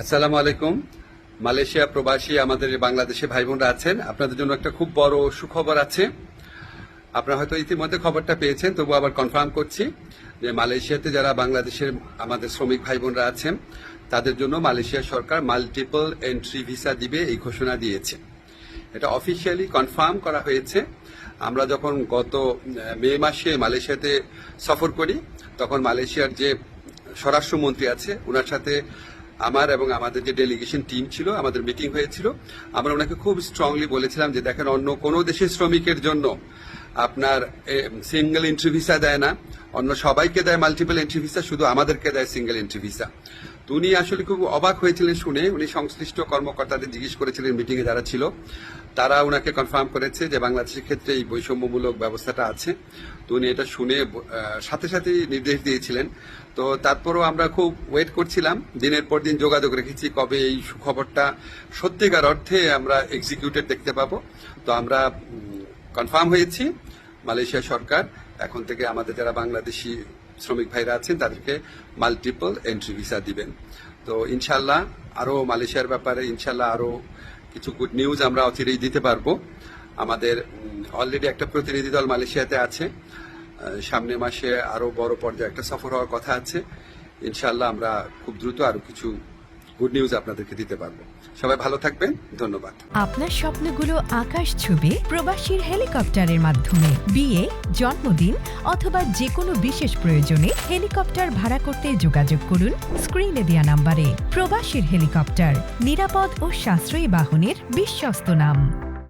আসসালামু আলাইকুম। মালয়েশিয়া প্রবাসী আমাদের বাংলাদেশে ভাই বোনরা আছেন। আপনাদের জন্য একটা খুব বড় সুখবর আছে। আপনারা হয়তো ইতিমধ্যে খবরটা পেয়েছেন, তবু আবার কনফার্ম করছি যে মালয়েশিয়াতে যারা বাংলাদেশের আমাদের শ্রমিক ভাই বোনরা আছেন, তাদের জন্য মালয়েশিয়া সরকার মাল্টিপল এন্ট্রি ভিসা দিবে এই ঘোষণা দিয়েছে। এটা অফিসিয়ালি কনফার্ম করা হয়েছে। আমরা যখন গত মে মাসে মালয়েশিয়াতে সফর করি, তখন মালয়েশিয়ার যে স্বরাষ্ট্রমন্ত্রী আছে ওনার সাথে আমার এবং আমাদের যে ডেলিগেশন টিম ছিল, আমাদের মিটিং হয়েছিল, আমরা ওনাকে খুব স্ট্রংলি বলেছিলাম যে দেখেন, অন্য কোনো দেশের শ্রমিকের জন্য আপনার সিঙ্গেল এন্ট্রি ভিসা দেয় না। অন্য সবাইকে দেয় মাল্টিপল এন্ট্রি ভিসা শুধু আমাদেরকে দেয় সিঙ্গেল এন্ট্রি ভিসা তো উনি আসলে খুব অবাক হয়েছিলেন শুনে। উনি সংশ্লিষ্ট কর্মকর্তাদের জিজ্ঞেস করেছিলেন মিটিংয়ে যারা ছিল। তারা ওনাকে কনফার্ম করেছে যে বাংলাদেশের ক্ষেত্রে এই বৈষম্যমূলক ব্যবস্থাটা আছে। তো উনি এটা শুনে সাথে সাথেই নির্দেশ দিয়েছিলেন। তো তারপরও আমরা খুব ওয়েট করছিলাম। দিনের পর দিন যোগাযোগ রেখেছি কবে এই সুখবরটা সত্যিকার অর্থে আমরা এক্সিকিউটেড দেখতে পাবো। তো আমরা কনফার্ম হয়েছি মালয়েশিয়া সরকার। এখন থেকে আমাদের যারা বাংলাদেশি শ্রমিক ভাইরা আছেন, তাদেরকে মাল্টিপল এন্ট্রি ভিসা দিবেন। তো ইনশাল্লাহ আরও মালয়েশিয়ার ব্যাপারে ইনশাল্লাহ আরও কিছু গুড নিউজ আমরা অচিরেই দিতে পারব। আমাদের অলরেডি একটা প্রতিনিধি দল মালয়েশিয়াতে আছে। সামনে মাসে আরও বড় পর্যায়ে একটা সফর হওয়ার কথা আছে। ইনশাল্লাহ আমরা খুব দ্রুত আরও কিছু গুড নিউজ আপনাদেরকে দিতে পারব। সবাই ভালো থাকবেন, ধন্যবাদ। আপনার স্বপ্নগুলো আকাশ ছুবে প্রবাসীর হেলিকপ্টারের মাধ্যমে। বিয়ে, জন্মদিন অথবা যে কোনো বিশেষ প্রয়োজনে হেলিকপ্টার ভাড়া করতে যোগাযোগ করুন স্ক্রিনে দেওয়া নাম্বারে। প্রবাসীর হেলিকপ্টার, নিরাপদ ও সাশ্রয়ী বাহনের বিশ্বস্ত নাম।